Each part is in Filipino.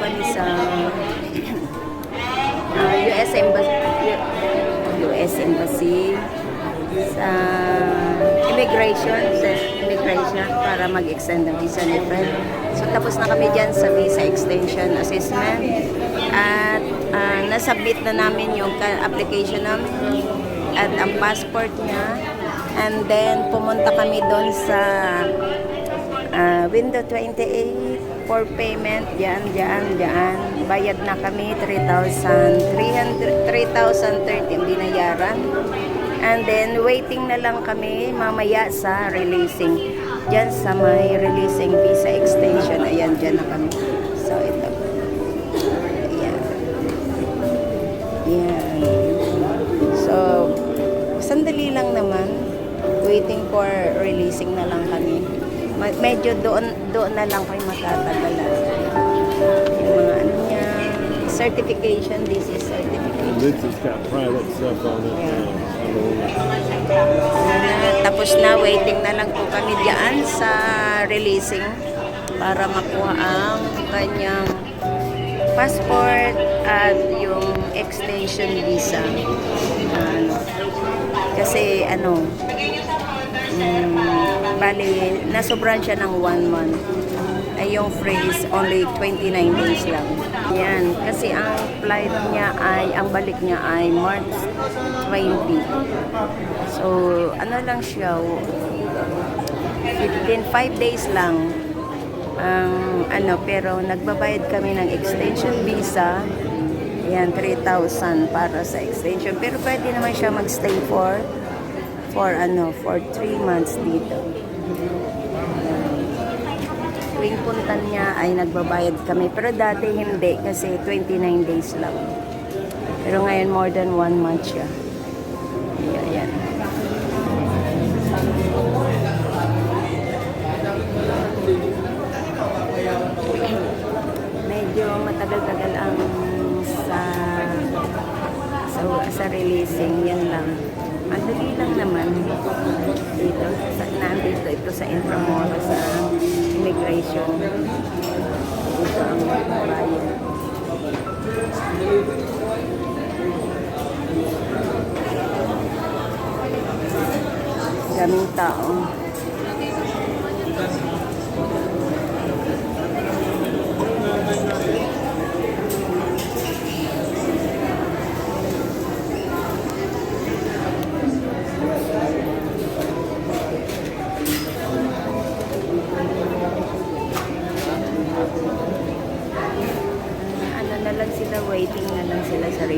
kami sa ah, US Embassy, US Embassy sa immigration, sa immigration para mag-extend ng visa ni Fred. So tapos na kami dyan sa visa extension assessment. At ah, nasubmit na namin yung application namin at ang passport niya. And then pumunta kami doon sa Ah, window 28 for payment, diyan, diyan, diyan. Bayad na kami 3,300 3,013 binayaran. And then waiting na lang kami mamaya sa releasing. Diyan sa may releasing visa extension. Ayan, diyan na kami. So ito. Ayan. Ayan. So, sandali lang naman. Waiting for releasing na lang kami. Medyo doon doon na lang kayo matatagalan. Yung mga ano niya, certification, this is certification. This has got private stuff on it. Uh, I don't know. Ah, tapos na, waiting na lang po kami diyan sa releasing para makuha ang kanyang passport at yung extension visa. Ano, kasi ano, mm, bali, nasobran siya ng one month. Ay yung phrase, only 29 days lang. Yan, kasi ang flight niya ay, ang balik niya ay March 20. So, ano lang siya, 15, 5 days lang. Ang ano, pero nagbabayad kami ng extension visa. Yan, 3,000 para sa extension. Pero pwede naman siya magstay for for ano, for 3 months dito. Tuwing puntan niya ay nagbabayad kami. Pero dati hindi kasi 29 days lang. Pero ngayon more than 1 month siya. Ayan. Medyo matagal-tagal ang sa sa, sa releasing, yan lang. Madali lang naman dito. Sa, nandito ito sa Intramoro, sa immigration. Dito ang bayan. Daming tao.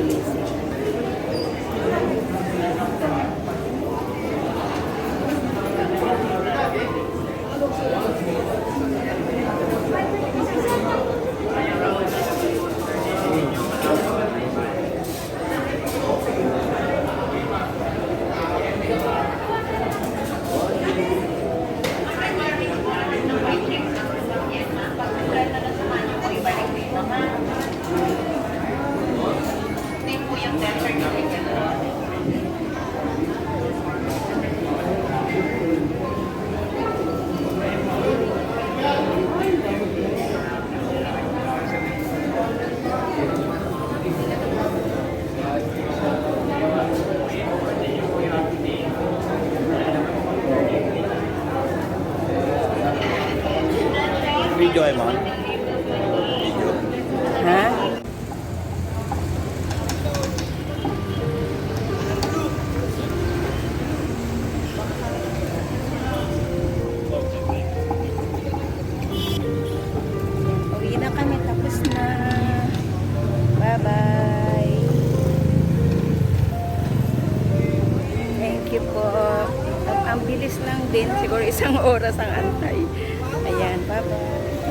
Releasing. Video ay siguro isang oras ang antay. Ayan, bye-bye.